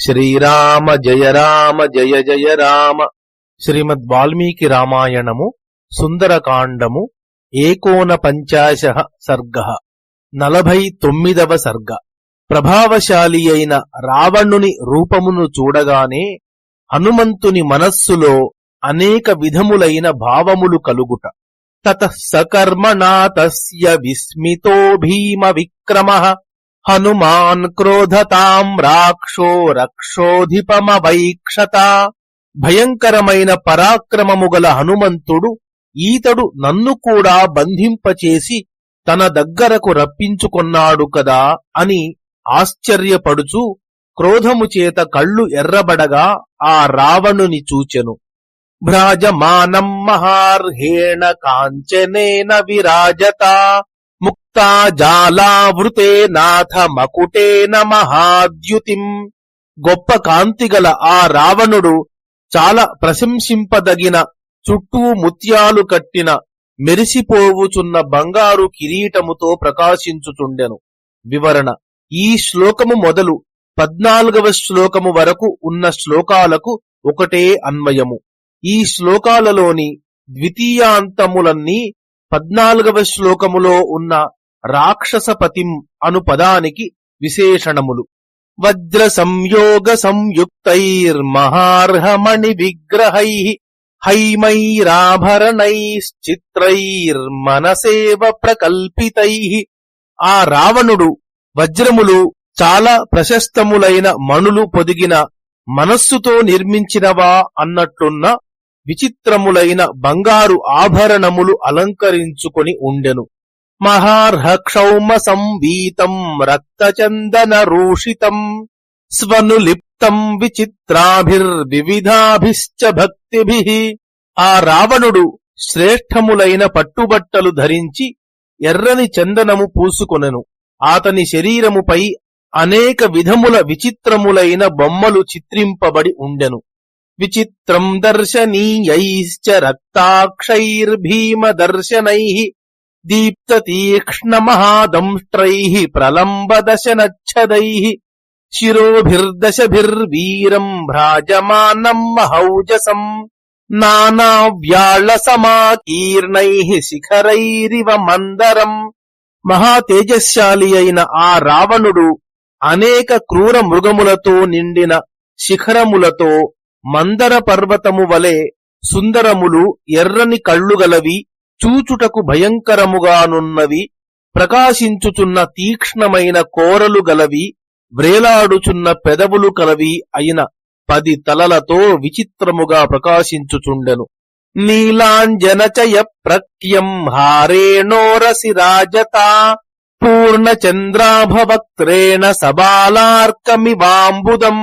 శ్రీరామ జయ రామ జయ జయ రామ. శ్రీమద్ వాల్మీకి రామాయణము సుందరకాండము ఏకోన పంచాశ సర్గ. నలభై తొమ్మిదవ సర్గ. ప్రభావశాలి అయిన రావణుని రూపమును చూడగానే హనుమంతుని మనస్సులో అనేక విధములైన భావములు కలుగుట. తత సకర్మణా తస్య విస్మితో భీమ విక్రమ. హనుమాన్ క్రోధతాం రాక్షో రక్షోధిపమవైక్షత. భయంకరమైన పరాక్రమము గల హనుమంతుడు ఈతడు నన్ను కూడా బంధింపచేసి తన దగ్గరకు రప్పించుకొన్నాడు కదా అని ఆశ్చర్యపడుచు క్రోధము చేత కళ్ళు ఎర్రబడగా ఆ రావణుని చూచెను. భ్రాజమానం మహార్హేణ కాంచనేన విరాజత. ముక్తా జాలావృతే నాథ మకుటేన మహాద్యుతిం. గొప్ప కాంతిగల ఆ రావణుడు చాలా ప్రశంసింపదగిన చుట్టూ ముత్యాలు కట్టిన మెరిసిపోవుచున్న బంగారు కిరీటముతో ప్రకాశించుచుండెను. వివరణ ఈ శ్లోకము మొదలు పద్నాలుగవ శ్లోకము వరకు ఉన్న శ్లోకాలకు ఒకటే అన్వయము. ఈ శ్లోకాలలోని ద్వితీయాంతములన్నీ పద్నాలుగవ శ్లోకములో ఉన్న రాక్షసపతిం అను పదానికి విశేషణములు. వజ్ర సంయోగ సంయుక్తైర్మహార్హమణి విగ్రహై హైమైరాభరణైశ్చిత్రైర్మనసేవ ప్రకల్పితై ఆ రావణుడు వజ్రములు చాలా ప్రశస్తములైన మణులు పొదిగిన మనస్సుతో నిర్మించినవా అన్నట్లున్న విచిత్రములైన బంగారు ఆభరణములు అలంకరించుకొని ఉండెను. మహార్హక్షౌమ సంవీతం రక్తచందన రూషితం స్వనులిప్తం విచిత్రాభిర్వివిధాభిశ్చ భక్తిభి. ఆ రావణుడు శ్రేష్టములైన పట్టుబట్టలు ధరించి ఎర్రని చందనము పూసుకొనెను. అతని శరీరముపై అనేక విధముల విచిత్రములైన బొమ్మలు చిత్రింపబడి ఉండెను. విచిత్రం దర్శనీయైశ్చ రక్తాక్షైర్భీమ దర్శనై దీప్త తీక్ష్ణ మహాదంష్ట్రై ప్రలంబ దశనచ్చదై శిరోభిర్దశభిర్వీరం భ్రాజమానం మహౌజసం నానావ్యాళ సమాకీర్ణై శిఖరైరివ మందరం మహాతేజశాలి అయిన ఆ రావణుడు అనేక క్రూర మృగములతో నిండిన శిఖరములతో మందర పర్వతము వలె సుందరములు ఎర్రని కళ్ళుగలవి చూచుటకు భయంకరముగానున్నవి ప్రకాశించుచున్న తీక్ష్ణమైన కోరలు గలవి వ్రేలాడుచున్న పెదవులు కలవి అయిన పది తలలతో విచిత్రముగా ప్రకాశించుచుండెను. నీలాంజనచయ ప్రక్యం హారేణోరసి రాజత పూర్ణ చంద్రాభవక్త్రేణ సబాలార్కమివాంబుదం.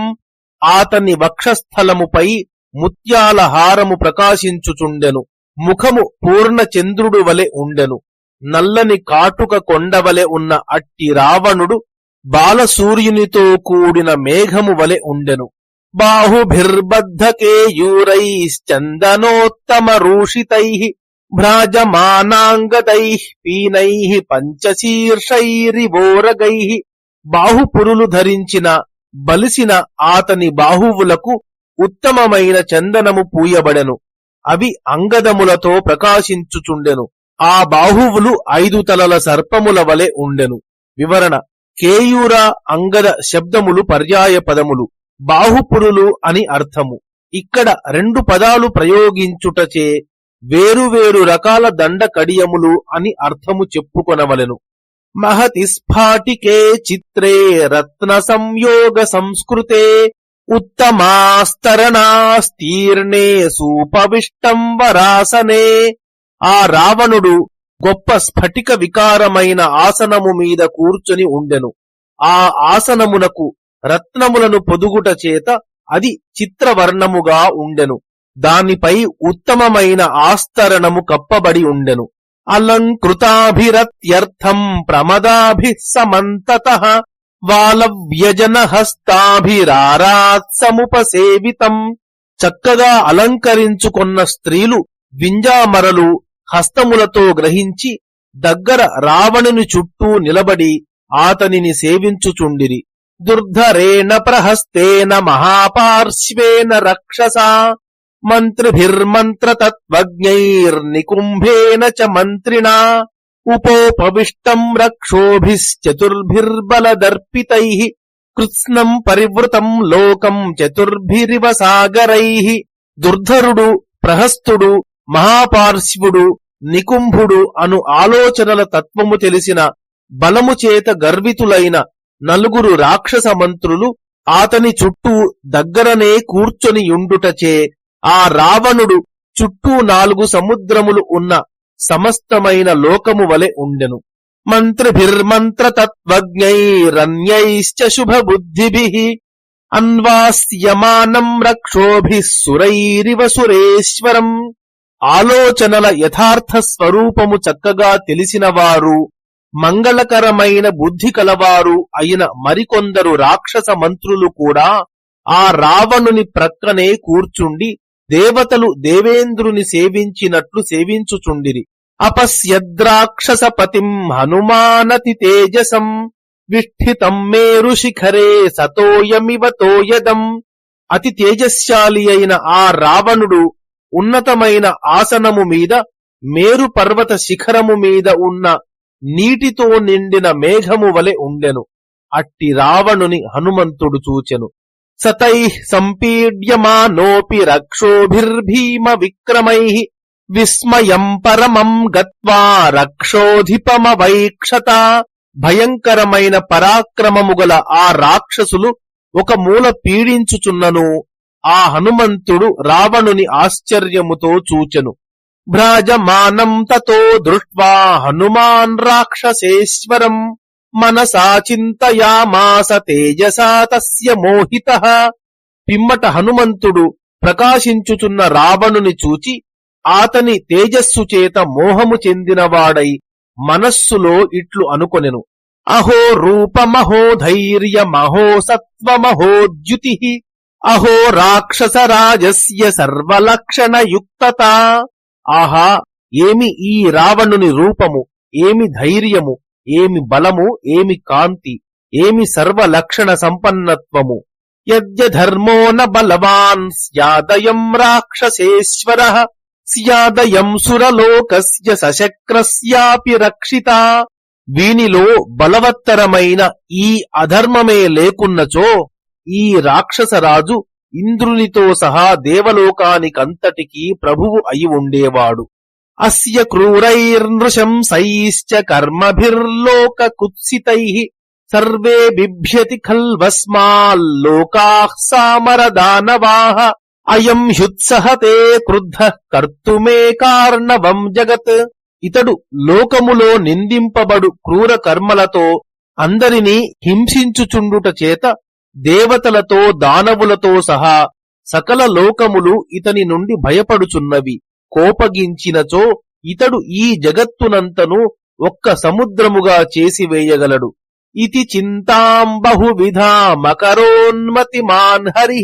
ఆతని వక్షస్థలముపై ముత్యాల హారము ప్రకాశించుచుండెను. ముఖము పూర్ణ చంద్రుడు వలె ఉండెను. నల్లని కాటుక కొండవలె ఉన్న అట్టి రావణుడు బాలసూర్యునితో కూడిన మేఘము వలె ఉండెను. బాహుభిర్బద్ధకేయూరైశ్చందనోత్తమ రూషితై భ్రాజమానాంగదై పీనై పంచశీర్షైరివోరగై బాహుపురులు ధరించిన బలిసిన ఆతని బాహువులకు ఉత్తమమైన చందనము పూయబడెను. అవి అంగదములతో ప్రకాశించుచుండెను. ఆ బాహువులు ఐదు తలల సర్పముల వలె ఉండెను. వివరణ కేయూర అంగద శబ్దములు పర్యాయ పదములు బాహుపురులు అని అర్థము. ఇక్కడ రెండు పదాలు ప్రయోగించుటచే వేరువేరు రకాల దండ కడియములు అని అర్థము చెప్పుకొనవలెను. మహతి స్ఫాటికే చిత్రే రత్న సంయోగ సంస్కృతే ఉత్తమాస్తరణాస్తీర్ణే సూపవిష్టం వరాసనే. ఆ రావణుడు గొప్ప స్ఫటిక వికారమైన ఆసనము మీద కూర్చొని ఉండెను. ఆ ఆసనమునకు రత్నములను పొదుగుట చేత అది చిత్రవర్ణముగా ఉండెను. దానిపై ఉత్తమమైన ఆస్తరణము కప్పబడి ఉండెను. అలంకృతాభిరత్యర్థం ప్రమదాభి సమంతత వాలవ్యజనహస్తాభిరారాత్సముపసేవితం చక్కగా అలంకరించుకొన్న స్త్రీలు వింజామరలు హస్తములతో గ్రహించి దగ్గర రావణుని చుట్టూ నిలబడి ఆతనిని సేవించుచుండిరి. దుర్ధరేణ ప్రహస్తేన మహాపార్శ్వేన రక్షసా. మంత్రిభిర్మంత్రతత్వజ్ఞైర్నికుంభేన చ మంత్రిణా. ఉపోపవిష్టం రక్షోభిశ్చతుర్భిర్బలదర్పితై కృత్స్నం పరివృతం లోకం చతుర్భిరివ సాగరై దుర్ధరుడు ప్రహస్తుడు మహాపార్శ్వుడు నికుంభుడు అను ఆలోచనల తత్వము తెలిసిన బలము చేత గర్వితులైన నలుగురు రాక్షస మంత్రులు ఆతని చుట్టూ దగ్గరనే కూర్చొనియుండుటచే ఆ రావణుడు చుట్టూ నాలుగు సముద్రములు ఉన్న సమస్తమైన లోకము వలె ఉండెను. మంత్రిభిర్మంత్రతత్వజ్ఞైరన్యైశ్చ శుభబుద్ధిభిః అన్వాస్యమానం రక్షోభి సురైరివ సురేశ్వరం. ఆలోచనల యథార్థ స్వరూపము చక్కగా తెలిసినవారు మంగళకరమైన బుద్ధి కలవారు అయిన మరికొందరు రాక్షస మంత్రులు కూడా ఆ రావణుని ప్రక్కనే కూర్చుండి దేవతలు దేవేంద్రుని సేవించినట్లు సేవించుచుండిరి. అపశ్యద్రాక్షసపతిం హనుమానతి తేజసం విష్ఠితం మేరు శిఖరే సతోయమివ తోయదం. అతి తేజశాలి అయిన ఆ రావణుడు ఉన్నతమైన ఆసనము మీద మేరు పర్వత శిఖరము మీద ఉన్న నీటితో నిండిన మేఘము వలె ఉండెను. అట్టి రావణుని హనుమంతుడు చూచెను. సతైः సంపీడ్యమానోపి రక్షోభిర్భీమ విస్మయం పరమం గత్వా రక్షోధిపమవైక్షత భయంకరమైన పరాక్రమము గల ఆ రాక్షసులు ఒక మూల పీడించుచున్నను. ఆ హనుమంతుడు రావణుని ఆశ్చర్యముతో చూచెను. భ్రాజమానం తతో దృష్ట్వా హనుమాన్ రాక్షసేశ్వరం మనసా చింతయామాస తేజసా తస్య మోహిత. పిమ్మట హనుమంతుడు ప్రకాశించుచున్న రావణుని చూచి ఆతని తేజస్సు చేత మోహము చెందినవాడై మనస్సులో ఇట్లు అనుకొనెను. అహో రూపమహో ధైర్య మహో సత్వమహోద్యుతి అహో రాక్షస రాజస్య సర్వలక్షణయుక్తత. ఆహా ఏమి ఈ రావణుని రూపము ఏమి ధైర్యము? ఏమి బలము ఏమి కాంతి ఏమి సర్వ లక్షణ సంపన్నత్వము. యద్యధర్మో న బలవాన్ స్యాదయం రాక్షసేశ్వర స్యాదయం సురలోకస్య సశక్రస్యాపి రక్షిత. వీనిలో బలవత్తరమైన ఈ అధర్మమే లేకున్నచో ఈ రాక్షసరాజు ఇంద్రునితో సహా దేవలోకానికంతటికీ ప్రభువు అయి ఉండేవాడు. అస్య క్రూరైర్నృశంసైశ్చ కర్మభిర్లోక కుత్సితై సర్వే బిభ్యతి ఖల్వస్మాల్లోకాః సామరదానవాః అయం హ్యుత్సహతే క్రుద్ధ కర్తుమే కార్ణవం జగత్ ఇతడు లోకములో నిందింపబడు క్రూర కర్మలతో అందరినీ హింసించుచుండుట చేత దేవతలతో దానవులతో సహా సకల లోకములు ఇతని నుండి భయపడుచున్నవి. కోపగించినచో ఇతడు ఈ జగత్తునంతను ఒక్క సముద్రముగా చేసివేయగలడు. ఇది చింతాం మాన్ హరి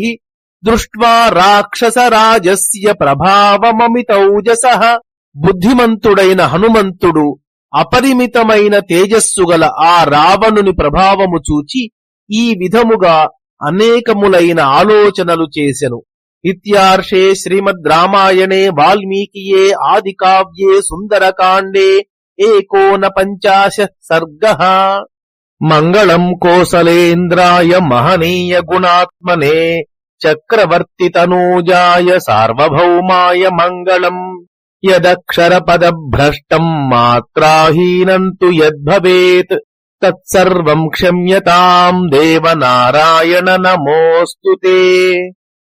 దృష్ట్వా రాక్షస రాజస్య ప్రభావమమితౌజస బుద్ధిమంతుడైన హనుమంతుడు అపరిమితమైన తేజస్సు గల ఆ రావణుని ప్రభావము చూచి ఈ విధముగా అనేకములైన ఆలోచనలు చేసెను. ఇత్యార్షే శ్రీమద్ రామాయణే వాల్మీకియే ఆది కావ్యే సుందరకాండే ఏకోన పంచాశ సర్గ మంగళం కోసలేంద్రాయ మహనీయ గుణాత్మనే చక్రవర్తి తనూజాయ సార్వభౌమాయ మంగళం యదక్షర యదక్షరపదభ్రష్టం మాత్రాహీనం తు యద్భవేత్ తత్సర్వం క్షమ్యతాం దేవ నారాయణ నమోస్తుతే